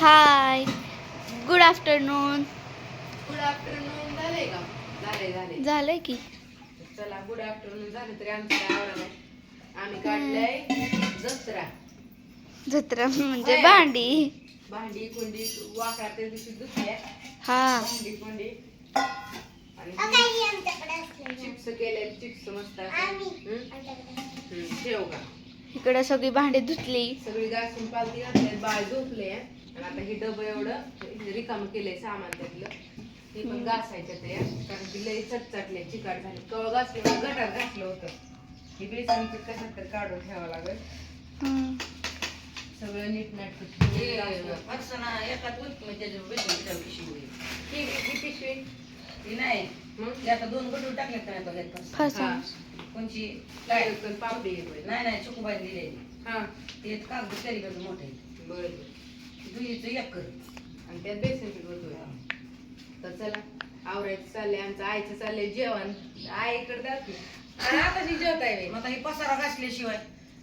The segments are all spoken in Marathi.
Hi good afternoon good afternoon झाले का? झाले झाले झालंय की. चला गुड आफ्टरनून झालं तरी आमचं काय आवडा नाही आम्ही काढलंय जत्रा. जत्रा म्हणजे होय. भांडी. भांडी कुंडी वाकडा त्या दिवशी हा. भांडी कुंडी. आणि चिप्स केले चिप्स मस्त ठेव का? इकडं सगळी भांडी धुतली. सगळी घासून पालती घातले बाळ झोपले आणि आता हे डबं एवढं रिकाम केलंय सामान त्यातलं. ते पण घासायचं ते कारण की लई चटचटले चिकाट झाले. कवळ घासले मग गटार घासलं होतं. हे बेसनचं कशात तर काढून ठेवावं लागेल. सगळं नीट नाटक पिशवी. नाही. मग? ते आता दोन गटून टाकले का नाही कोणची? काय? पापडी नाही नाही चुकूबाई दिलेली. हा. ते कागद तरी मोठे बरं. दुईचं एक कर. आणि त्यात बेसन पीठ तर चला आवरायचं चाललंय आमचं आईचं चाललंय जेवण. आईकडे दाखवी. आता जेवत आहे मग आता हे पसारा घासल्याशिवाय.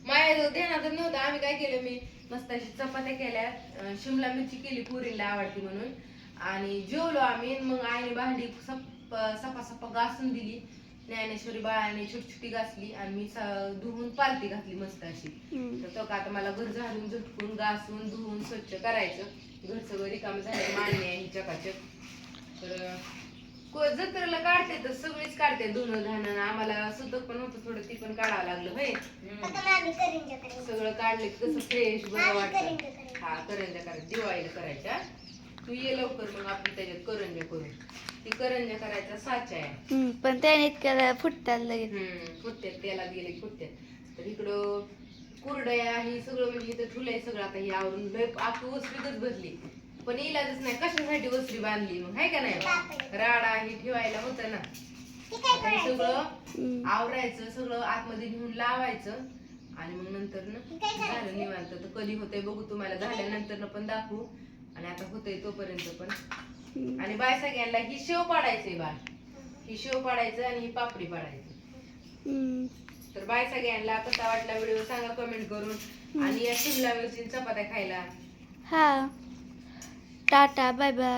माझ्या ध्यानातच नव्हतं आम्ही काय केलं मी मस्त अशी चपात्या केल्या. शिमला मिरची केली पुरीला आवडती म्हणून. आणि जेवलो आम्ही आणि मग आईने भांडी सप सपा सपा घासून दिली. ज्ञानेश्वरी बाळाने छोटी छोटी घासली आणि मी धुवून पालती घातली मस्त अशी. तर तो का आता मला घर झाडून झटकून घासून धुवून स्वच्छ करायचं. घर सगळं रिकाम झालं मान्य आहे ही चकाचक तर जत्रेला काढते तर सगळीच काढते धुणं धाणं आम्हाला सुतक पण होतं थोडं ती पण काढावं लागलं होय. सगळं काढले की कसं फ्रेश बरं वाटतं. हा करंजा करायच्या दिवाळीला करायच्या. तू ये लवकर मग आपण त्याच्यात करंजा करू. ती करंजा करायचा साचा आहे. हम्म, पण त्याने इतक्या फुटतात लगेच. हम्म फुटत्यात तेलात गेले की फुटत्यात तर इकडं कुरडया ही सगळं म्हणजे इथं ठुलंय सगळं. आता ही आवरून लय आखी वसरीतच भरली. पण इलाजच नाही. कशासाठी वसरी बांधली मग? हाय का नाही? राडा ही ठेवायला होतं ना. आता हे सगळं हम्म. आवरायचं सगळं आतमध्ये घेऊन लावायचं. आणि मग नंतर ना झालं निवांत. तर कधी होतंय बघू तुम्हाला. झाल्यानंतर पण दाखवू. आणि आता होतंय तोपर्यंत पण. आणि बाय सगळ्यांना ही शेव पाडायचंय बा ही शेव पाडायचं आणि ही पापडी पाडायची. तर बाय सगळ्यांना कसा वाटला व्हिडिओ सांगा कमेंट करून. आणि या शिमला मिरची चपात्या खायला. हा. Tata bye bye.